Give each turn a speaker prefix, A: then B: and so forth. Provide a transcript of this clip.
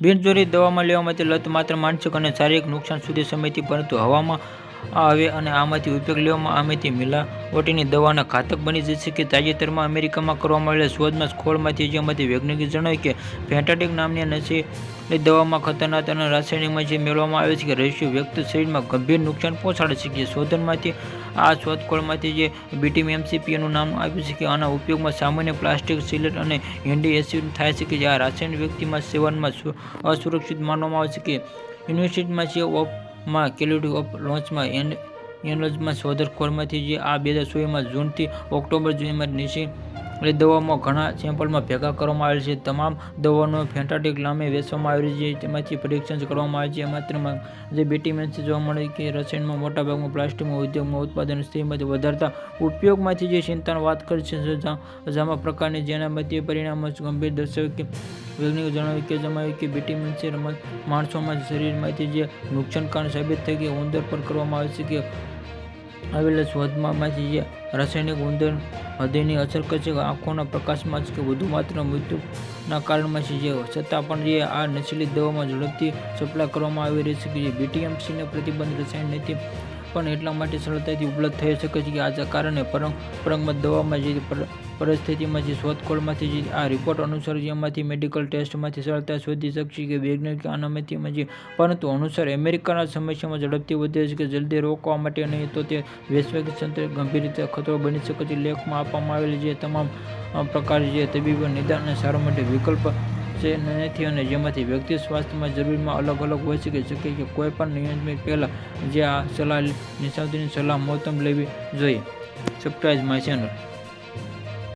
A: બિનજરૂરી દવામાં લેવા માટે લત માત્ર માનસિક અને શારીરિક નુકસાન સુધી સમયથી પરંતુ હવામાં આવે અને આમાંથી ઉપયોગ લેવામાં આમાંથી મિલાવટીની દવાના ઘાતક બની જશે કે તાજેતરમાં અમેરિકામાં કરવામાં આવેલા શોધમાં ખોળમાંથી જેમાંથી વૈજ્ઞાનિકે જણાવ્યું કે ફેન્ટાટિક નામની નશીલી દવામાં ખતરનાક અને રાસાયણિકમાં જે મેળવવામાં આવે છે કે રહસ્ય વ્યક્ત શરીરમાં ગંભીર નુકસાન પહોંચાડે છે કે શોધનમાંથી આ શોધખોળમાંથી જે બીટીમ એમસીપીનું નામ આપ્યું છે કે આના ઉપયોગમાં સામાન્ય પ્લાસ્ટિક, સિલેટ અને હેન્ડી એસિડ થાય છે કે જે આ રાસાયણિક વ્યક્તિમાં સેવનમાં અસુરક્ષિત માનવામાં આવે છે કે યુનિવર્સિટીમાં જે ઓફ માં કેલ્યુટી ઓફ લોન્ચમાં એન એનલોજમાં શોધખોળમાંથી જે આ બે હજાર સોળમાં જૂનથી ઓક્ટોબર સુધીમાં નિશી દવામાં ઘણા સેમ્પલમાં ભેગા કરવામાં આવેલ છે તમામ દવાનો ફેન્ટાટિક નામે વેચવામાં આવેલી છે તેમાંથી પરીક્ષણ કરવામાં આવે છે માત્રમાં જે બેટીમેન્સ જોવા મળે કે રસાયણમાં મોટાભાગમાં પ્લાસ્ટિકમાં ઉદ્યોગમાં ઉત્પાદન સ્થિતિમાંથી વધારતા ઉપયોગમાંથી જે ચિંતાની વાત કરી છે જામા પ્રકારની જેના મધ્ય પરિણામો ગંભીર દર્શાવે કે વૈજ્ઞાનિકો જણાવ્યું કે જણાવ્યું કે બીટીમેન્સ રમત માણસોમાં શરીરમાંથી જે નુકસાનકારક સાબિત થઈ કે ઉંદર પર કરવામાં આવે છે કે આવેલા શોધમાંથી જે રાસાયણિક ઉંદર હૃદયની અસર કરે છે, આંખોના પ્રકાશમાં છે કે વધુ માત્ર મૃત્યુના કારણમાં છે, જે છતાં પણ જે આ નશીલી દવામાં ઝડપથી સપ્લાય કરવામાં આવી રહી છે કે જે બીટીએમસીને પ્રતિબંધ રસાયણ નથી પણ એટલા માટે સરળતાથી ઉપલબ્ધ થઈ શકે છે કે આ કારણે પરંપરાગત દવામાં જે પર- પરિસ્થિતિમાં જે શોધખોળમાંથી જે આ રિપોર્ટ અનુસાર જેમાંથી મેડિકલ ટેસ્ટમાંથી સરળતા શોધી શકશે કે વૈજ્ઞાનિક અનામતીમાં જે પરંતુ અનુસાર અમેરિકાના સમસ્યામાં ઝડપથી વધે છે કે જલ્દી રોકવા માટે નહીં તો તે વૈશ્વિક તંત્ર ગંભીર રીતે ખતરો બની શકે છે. લેખમાં આપવામાં આવેલી જે તમામ પ્રકાર જે તબીબી અને સારવાર માટે વિકલ્પ છે નથી અને જેમાંથી વ્યક્તિ સ્વાસ્થ્યમાં જરૂરીમાં અલગ અલગ હોઈ શકે છે. કે કોઈ પણ નિયમિત પહેલાં જે આ સલાહ નિષ્ણાતની સલાહ મોતમ લેવી જોઈએ. Subscribe my channel